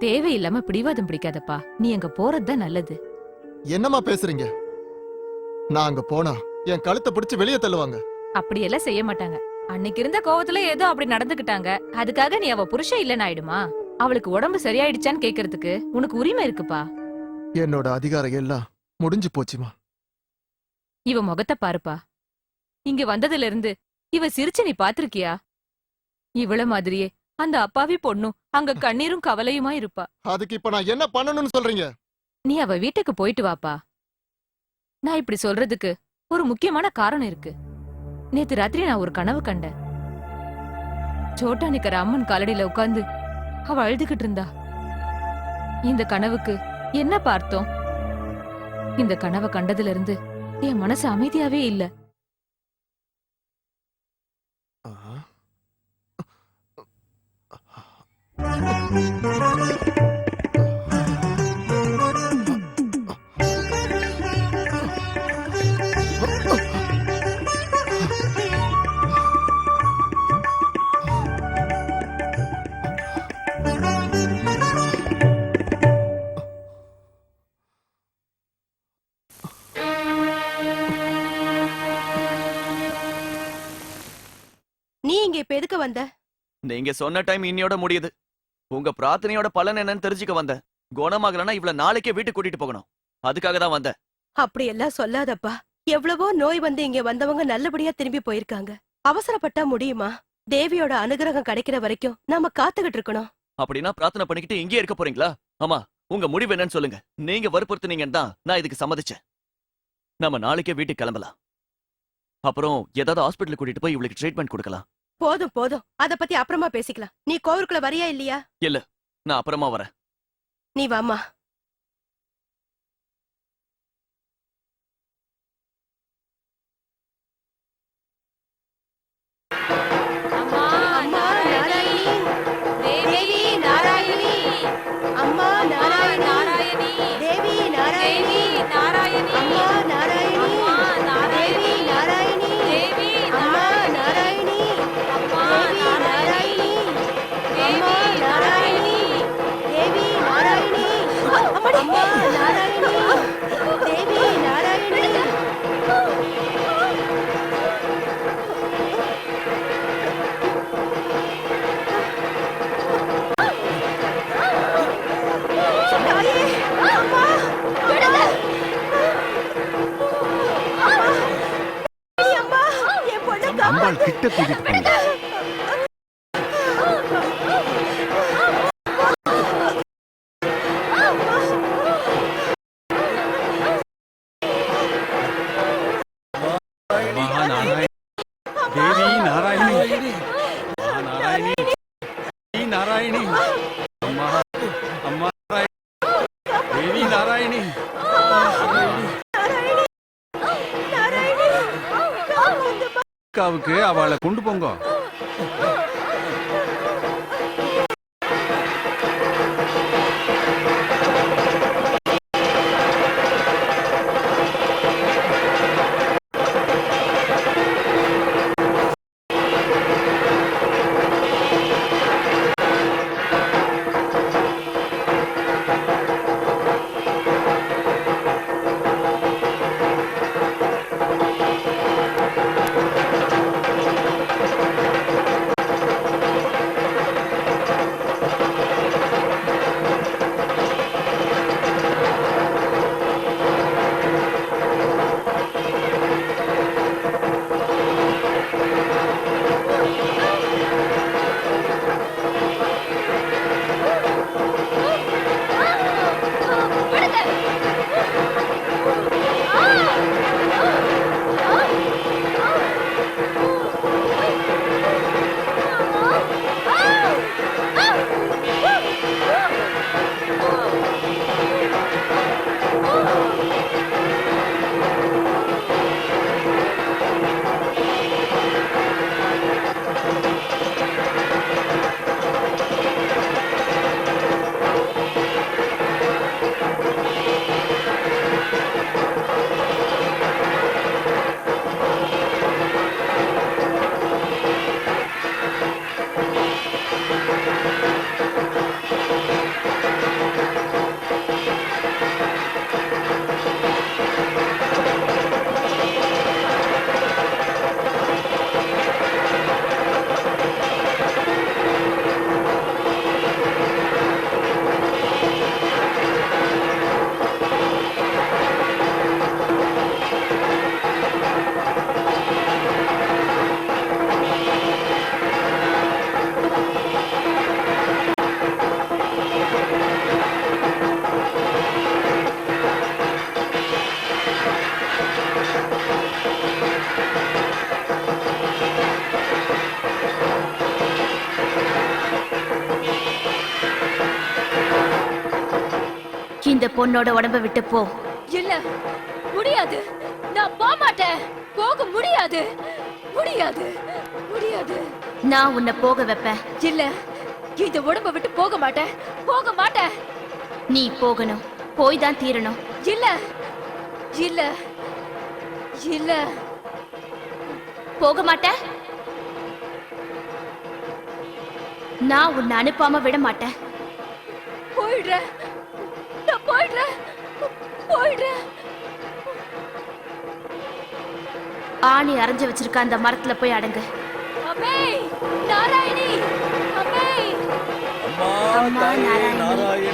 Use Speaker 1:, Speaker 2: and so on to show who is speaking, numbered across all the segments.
Speaker 1: தேவையில்லாம பிடிவாதம் பிடிக்காதப்பா. நீ அங்க போறதுதான் நல்லது.
Speaker 2: என்னம்மா பேசுறீங்க? நான் அங்க போனா என் கழுத்தை பிடிச்சு வெளியே தள்ளுவாங்க.
Speaker 1: அப்படியெல்லாம் செய்ய மாட்டாங்க. அன்னைக்கு இருந்த கோவத்துல ஏதோ அப்படி நடந்துக்கிட்டாங்க. அதுக்காக நீ அவ புருஷன் இல்லைன்னு ஆயிடுமா? அவளுக்கு உடம்பு சரியாயிடுச்சான்னு கேக்குறதுக்கு உனக்கு உரிமை இருக்குப்பா.
Speaker 2: என்னோட அதிகாரம் எல்லாம் முடிஞ்சு போச்சுமா?
Speaker 1: இவ முகத்தை பாருப்பா. இங்க வந்ததுல இருந்து இவ சிரிச்சு நீ பாத்திருக்கியா? இவள மாதிரியே அந்த அப்பாவி பொண்ணும் அங்க கண்ணீரும் கவலையுமா இருப்பா.
Speaker 2: அதுக்கு இப்ப நான் என்ன பண்ணணும்னு சொல்றீங்க?
Speaker 1: நீ அவ வீட்டுக்கு போயிட்டு வாப்பா. நான் இப்படி சொல்றதுக்கு ஒரு முக்கியமான காரணம் இருக்கு. நேத்து ராத்திரி நான் ஒரு கனவு கண்டேன். சோட்டா நிக்கிற அம்மன் காலடியில உட்கார்ந்து அவ அழுதுகிட்டு இருந்தா. இந்த கனவுக்கு என்ன பார்த்தோம்? இந்த கனவை கண்டதுல இருந்து என் மனசு அமைதியாவே இல்ல.
Speaker 3: நீ இங்க இப்ப எதுக்கு வந்த?
Speaker 4: நீங்க சொன்ன டைம் இன்னையோட முடியுது. உங்க பிரார்த்தனையோட பலன் என்னன்னு தெரிஞ்சுக்க வந்தேன் குணமாகலன்னா இவள நாளைக்கே வீட்டுக்கு கூட்டிட்டு போகணும். அதுக்காக தான் வந்தேன்.
Speaker 3: அப்படி எல்லாம் சொல்லாதப்பா. எவ்வளவோ நோய் வந்து இங்க வந்தவங்க நல்லபடியா திரும்பி போயிருக்காங்க. அவசரப்பட்டா முடியுமா? தேவியோட அனுகிரகம் கிடைக்கிற வரைக்கும் நாம காத்துக்கிட்டு இருக்கணும்.
Speaker 4: அப்படின்னா பிரார்த்தனை பண்ணிக்கிட்டு இங்கேயே இருக்க போறீங்களா? ஆமா உங்க முடிவு என்னன்னு சொல்லுங்க. நீங்க வற்புறுத்துனீங்கன்னு தான் நான் இதுக்கு சம்மதிச்சேன். நம்ம நாளைக்கே வீட்டுக்கு கிளம்பலாம். அப்புறம் ஏதாவது ஹாஸ்பிட்டல் கூட்டிட்டு போய் இவளுக்கு ட்ரீட்மெண்ட் கொடுக்கலாம்.
Speaker 3: போதும் போதும். அத பத்தி அப்புறமா பேசிக்கலாம். நீ கோவிலுக்குள்ள வரியா இல்லையா?
Speaker 4: நான் அப்புறமா வரேன்.
Speaker 3: நீ வாமா
Speaker 5: அம்பாள் கிட்ட கூட்டிட்டு போங்க அக்காவுக்கு அவளை கொண்டு போங்க.
Speaker 6: இந்த பொண்ணோட உடம்ப விட்டு போ.
Speaker 1: இல்ல முடியாது. நான் போக மாட்டேன். போக முடியாது. முடியாது. முடியாது.
Speaker 6: நான் உன்னை போக வைப்பேன்.
Speaker 1: இல்ல இந்த உடம்ப விட்டு போக மாட்டேன். போக மாட்டேன்.
Speaker 6: நீ போகணும். போய் தான் தீரணும்.
Speaker 1: இல்ல இல்ல இல்ல.
Speaker 6: போக மாட்டேன். நான் உன்னை அனுப்பாம விட மாட்டேன்.
Speaker 1: போயிடுறேன். நான் போயிடுறேன். போயிடுறேன்.
Speaker 6: ஆணி அரைஞ்சு வச்சிருக்க அந்த மரத்துல போய் அடங்கு.
Speaker 1: அம்மே நாராயணி அம்மே.
Speaker 6: அம்மா நாராயணி.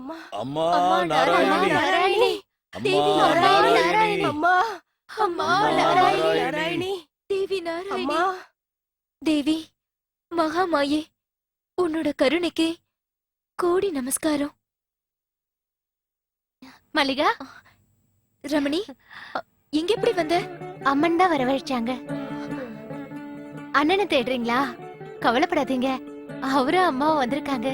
Speaker 4: அம்மா.
Speaker 5: நாராயணி.
Speaker 1: நாராயணி.
Speaker 5: அம்மா
Speaker 1: நாராயணி.
Speaker 5: நாராயணி.
Speaker 3: அம்மா
Speaker 1: அம்மா
Speaker 3: நாராயணி
Speaker 5: நாராயணி.
Speaker 1: தேவி நாராயணி.
Speaker 3: அம்மா.
Speaker 1: தேவி மகாமாயே உன்னோட கருணைக்கு கோடி நமஸ்காரம். மல்லிகா ரமணி அ, இங்க எப்படி வந்த?
Speaker 7: அம்மன் தான் வரவழைச்சாங்க. அண்ணனை தேடுறீங்களா? கவலைப்படாதீங்க. அவரும் அம்மாவும் வந்திருக்காங்க.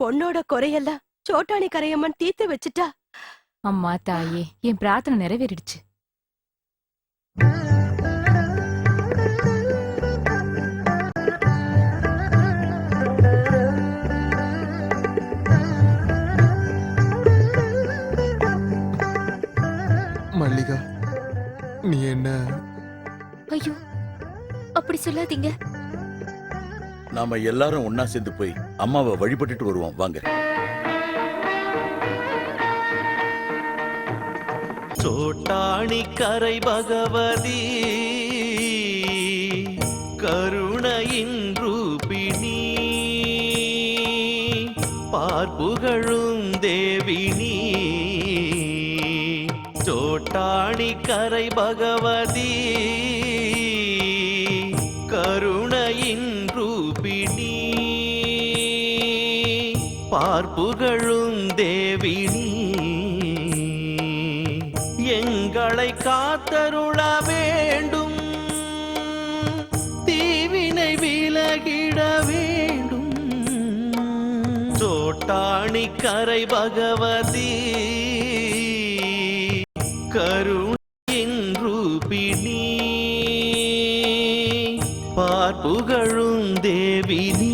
Speaker 3: பொண்ணோட குறையெல்லாம் சோட்டாணி கரையம்மன் தீர்த்து வச்சுட்டா.
Speaker 1: அம்மா தாயே என் பிரார்த்தனை நிறைவேறிடுச்சு.
Speaker 2: மல்லிகா நீ என்ன?
Speaker 1: ஐயோ அப்படி சொல்லாதீங்க.
Speaker 5: நாம எல்லாரும் ஒன்னா சேர்ந்து போய் அம்மாவை வழிபட்டுட்டு வருவோம். வாங்க.
Speaker 4: சோட்டாணி கரை பகவதி கருணையின் ரூபிணி பார்ப்புகழும் தேவினி. சோட்டாணி கரை பகவதி பார்ப்புகழும் தேவினி. எங்களை காத்தருள வேண்டும். தீவினை விலகிட வேண்டும். சோட்டாணி கரை பகவதி. கருணையின் ரூபிணி. பார்ப்புகழும் தேவினி.